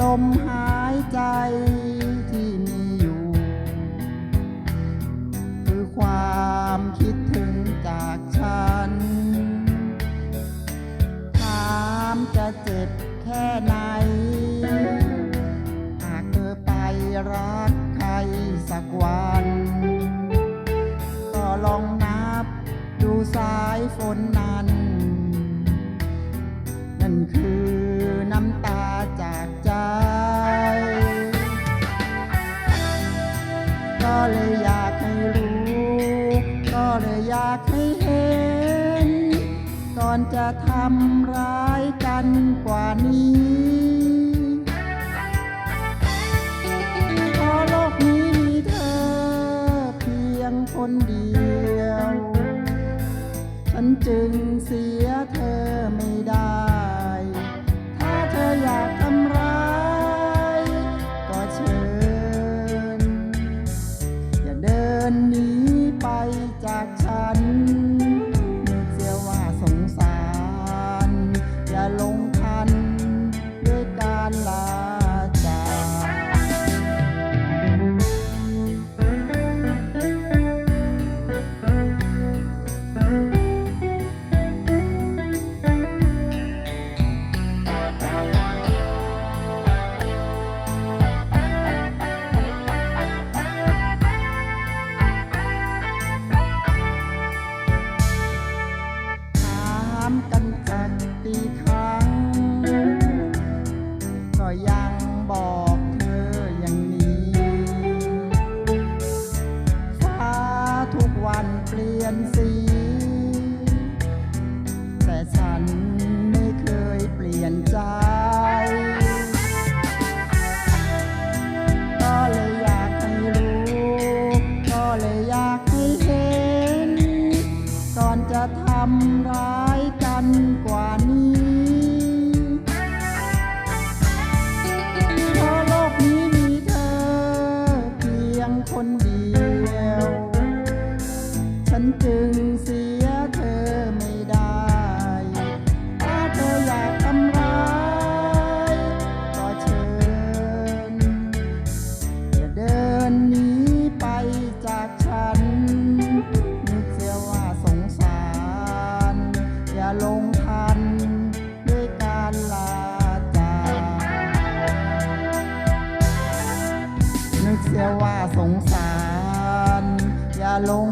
ลมหายใจที่มีอยู่ คือความคิดถึงจากฉัน ถามจะเจ็บแค่ไหน หากเธอไปรักใครสักวัน ก็ลองนับดูสายฝนนั้น เลยอยากให้รู้ ก็เลยอยากให้เห็น ก่อนจะทำร้ายกันกว่านี้เพราะโลกนี้มีเธอเพียงคนเดียว ฉันจึงเสียเธอ บอกเธออย่างนี้ ฟ้าทุกวันเปลี่ยนสี แต่ฉันไม่เคยเปลี่ยนใจ คนเดี สียว่าสงสาร อย่าลง